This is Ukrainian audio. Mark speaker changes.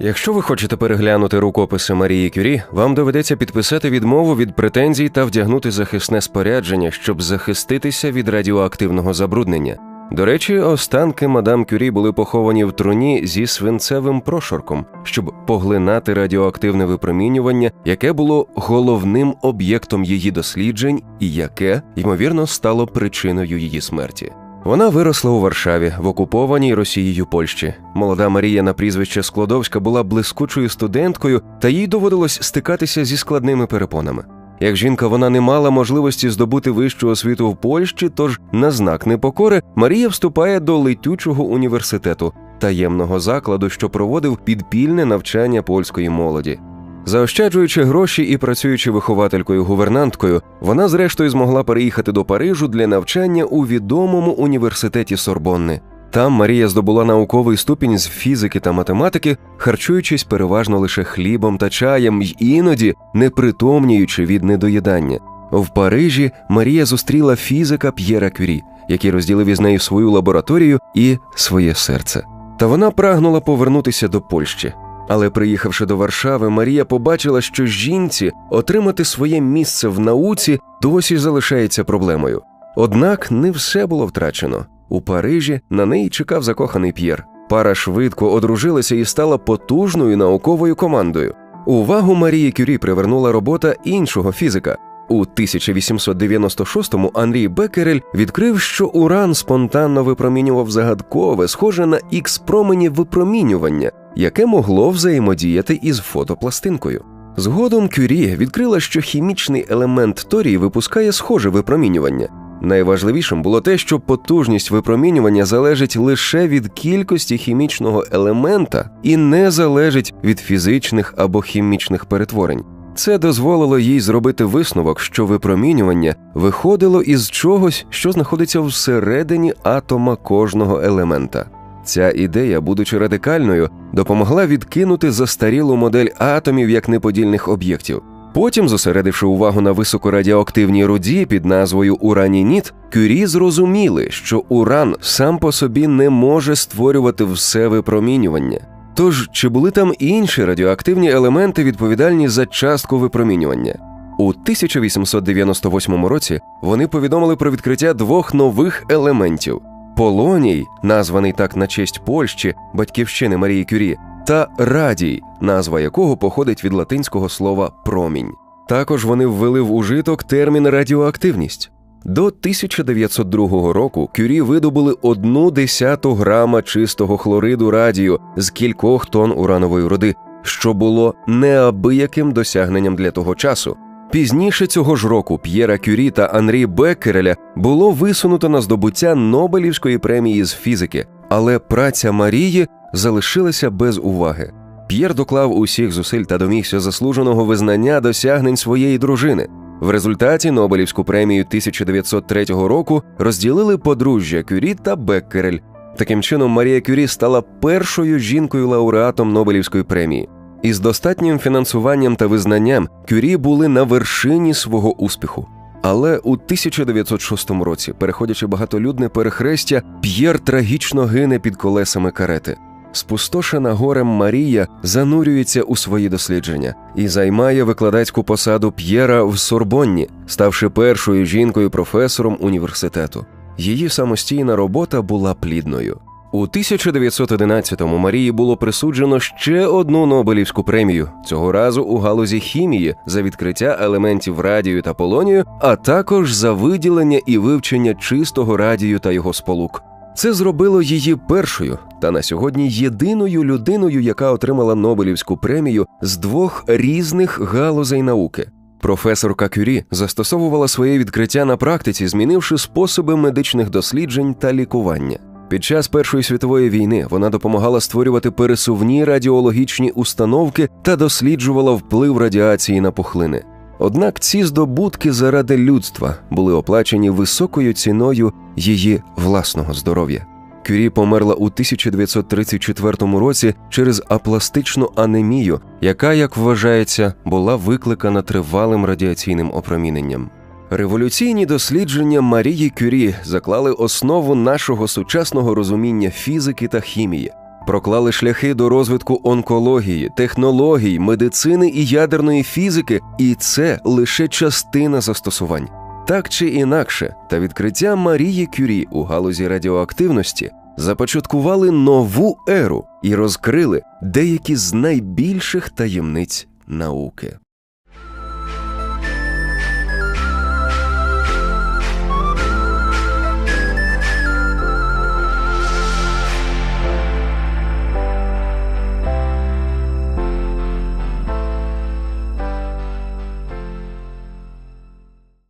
Speaker 1: Якщо ви хочете переглянути рукописи Марії Кюрі, вам доведеться підписати відмову від претензій та вдягнути захисне спорядження, щоб захиститися від радіоактивного забруднення. До речі, останки мадам Кюрі були поховані в труні зі свинцевим прошарком, щоб поглинати радіоактивне випромінювання, яке було головним об'єктом її досліджень і яке, ймовірно, стало причиною її смерті. Вона виросла у Варшаві в окупованій Росією Польщі. Молода Марія на прізвище Складовська була блискучою студенткою, та їй доводилось стикатися зі складними перепонами. Як жінка, вона не мала можливості здобути вищу освіту в Польщі, тож на знак непокори Марія вступає до летючого університету, таємного закладу, що проводив підпільне навчання польської молоді. Заощаджуючи гроші і працюючи вихователькою гувернанткою, вона зрештою змогла переїхати до Парижу для навчання у відомому університеті Сорбонни. Там Марія здобула науковий ступінь з фізики та математики, харчуючись переважно лише хлібом та чаєм й іноді не притомніючи від недоїдання. В Парижі Марія зустріла фізика П'єра Кюрі, який розділив із нею свою лабораторію і своє серце. Та вона прагнула повернутися до Польщі. Але приїхавши до Варшави, Марія побачила, що жінці отримати своє місце в науці досі залишається проблемою. Однак не все було втрачено. У Парижі на неї чекав закоханий П'єр. Пара швидко одружилася і стала потужною науковою командою. Увагу Марії Кюрі привернула робота іншого фізика. У 1896-му Анрій Беккерель відкрив, що уран спонтанно випромінював загадкове, схоже на ікс промені випромінювання, яке могло взаємодіяти із фотопластинкою. Згодом Кюрі відкрила, що хімічний елемент торії випускає схоже випромінювання. Найважливішим було те, що потужність випромінювання залежить лише від кількості хімічного елемента і не залежить від фізичних або хімічних перетворень. Це дозволило їй зробити висновок, що випромінювання виходило із чогось, що знаходиться всередині атома кожного елемента. Ця ідея, будучи радикальною, допомогла відкинути застарілу модель атомів як неподільних об'єктів. Потім, зосередивши увагу на високорадіоактивній руді під назвою Уранініт, Кюрі зрозуміли, що уран сам по собі не може створювати все випромінювання. Тож, чи були там інші радіоактивні елементи, відповідальні за частку випромінювання? У 1898 році вони повідомили про відкриття двох нових елементів: полоній, названий так на честь Польщі, батьківщини Марії Кюрі, та радій, назва якого походить від латинського слова промінь. Також вони ввели в ужиток термін радіоактивність. До 1902 року кюрі видобули одну десяту грама чистого хлориду радію з кількох тонн уранової руди, що було неабияким досягненням для того часу. Пізніше цього ж року П'єра Кюрі та Анрі Беккереля було висунуто на здобуття Нобелівської премії з фізики, але праця Марії залишилася без уваги. П'єр доклав усіх зусиль та домігся заслуженого визнання досягнень своєї дружини. В результаті Нобелівську премію 1903 року розділили подружжя Кюрі та Беккерель. Таким чином, Марія Кюрі стала першою жінкою-лауреатом Нобелівської премії. Із достатнім фінансуванням та визнанням Кюрі були на вершині свого успіху. Але у 1906 році, переходячи багатолюдне перехрестя, П'єр трагічно гине під колесами карети. Спустошена горем Марія занурюється у свої дослідження і займає викладацьку посаду П'єра в Сорбонні, ставши першою жінкою професором університету. Її самостійна робота була плідною. У 1911-му Марії було присуджено ще одну Нобелівську премію, цього разу у галузі хімії за відкриття елементів радію та полонію, а також за виділення і вивчення чистого радію та його сполук. Це зробило її першою та на сьогодні єдиною людиною, яка отримала Нобелівську премію з двох різних галузей науки. Професорка Кюрі застосовувала своє відкриття на практиці, змінивши способи медичних досліджень та лікування. Під час Першої світової війни вона допомагала створювати пересувні радіологічні установки та досліджувала вплив радіації на пухлини. Однак ці здобутки заради людства були оплачені високою ціною її власного здоров'я. Кюрі померла у 1934 році через апластичну анемію, яка, як вважається, була викликана тривалим радіаційним опроміненням. Революційні дослідження Марії Кюрі заклали основу нашого сучасного розуміння фізики та хімії. проклали шляхи до розвитку онкології, технологій, медицини і ядерної фізики, і це лише частина застосувань. Так чи інакше, та відкриття Марії Кюрі у галузі радіоактивності започаткували нову еру і розкрили деякі з найбільших таємниць науки.